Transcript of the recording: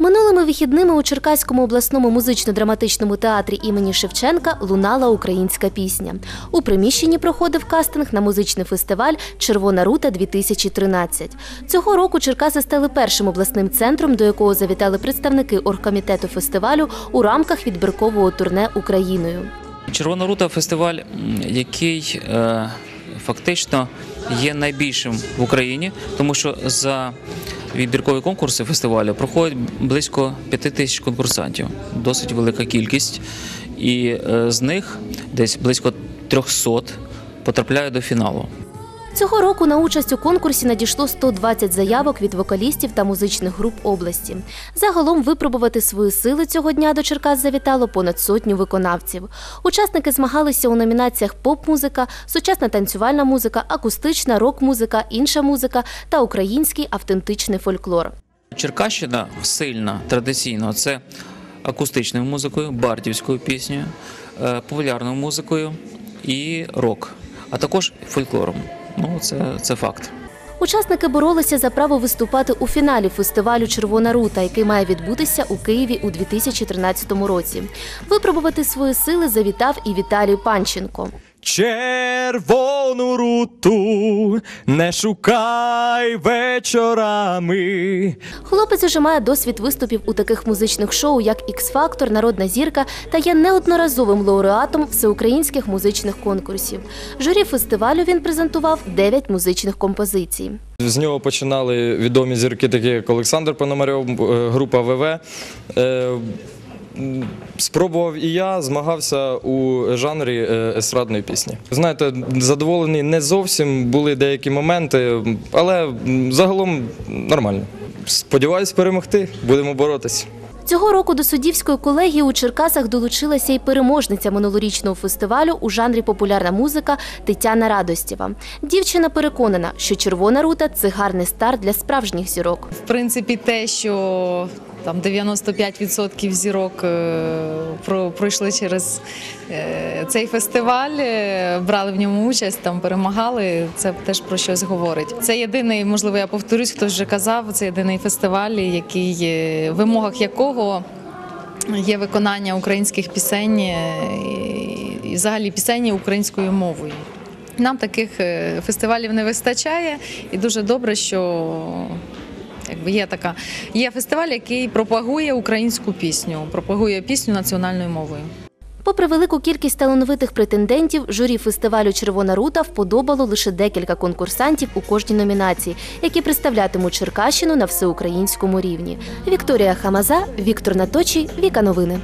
Минулими вихідними у Черкаському обласному музично-драматичному театрі імені Шевченка лунала українська пісня. У приміщенні проходив кастинг на музичний фестиваль Червона рута 2013 Цього року Черкаси стали першим обласним центром, до якого завітали представники оргкомітету фестивалю у рамках відбіркового турне Україною. Червона рута фестиваль, який е, фактично є найбільшим в Україні, тому що за відбіркові конкурси фестивалю проходить близько п'яти тисяч конкурсантів, досить велика кількість, і е, з них десь близько 300 потрапляють до фіналу. Цього року на участь у конкурсі надійшло 120 заявок від вокалістів та музичних груп області. Загалом випробувати свої сили цього дня до Черкас завітало понад сотню виконавців. Учасники змагалися у номінаціях поп-музика, сучасна танцювальна музика, акустична рок-музика, інша музика та український автентичний фольклор. Черкащина сильна традиційно це акустичною музикою, бардівською піснею, е, популярною музикою і рок, а також фольклором. Ну, це, це факт. Учасники боролися за право виступати у фіналі фестивалю Червона рута, який має відбутися у Києві у 2013 році. Випробувати свої сили завітав і Віталій Панченко. Червону руту не шукай вечорами. Хлопець уже має досвід виступів у таких музичних шоу, як X-Factor, Народна зірка та є неодноразовим лауреатом всеукраїнських музичних конкурсів. Журі фестивалю він презентував 9 музичних композицій. З нього починали відомі зірки, такі як Олександр Пономарьов, е, група ВВ. Спробував і я, змагався у жанрі е, естрадної пісні. Знаєте, задоволений не зовсім були деякі моменти, але загалом нормально. Сподіваюсь перемогти, будемо боротися. Цього року до суддівської колегії у Черкасах долучилася й переможниця минулорічного фестивалю у жанрі популярна музика Тетяна Радостєва. Дівчина переконана, що червона рута це гарний старт для справжніх зірок. В принципі, те, що там 95% зірок е, пройшли через е, цей фестиваль, е, брали в ньому участь, там перемагали. Це теж про щось говорить. Це єдиний, можливо, я повторюсь, хтось вже казав. Це єдиний фестиваль, який в вимогах якого є виконання українських пісень і- взагалі пісень українською мовою. Нам таких фестивалів не вистачає, і дуже добре, що якби є така є фестиваль, який пропагує українську пісню, пропагує пісню національною мовою. Попри велику кількість талановитих претендентів, журі фестивалю Червона рута вподобало лише декілька конкурсантів у кожній номінації, які представлятимуть Черкащину на всеукраїнському рівні. Вікторія Хамаза, Віктор Наточій, Віка Новини.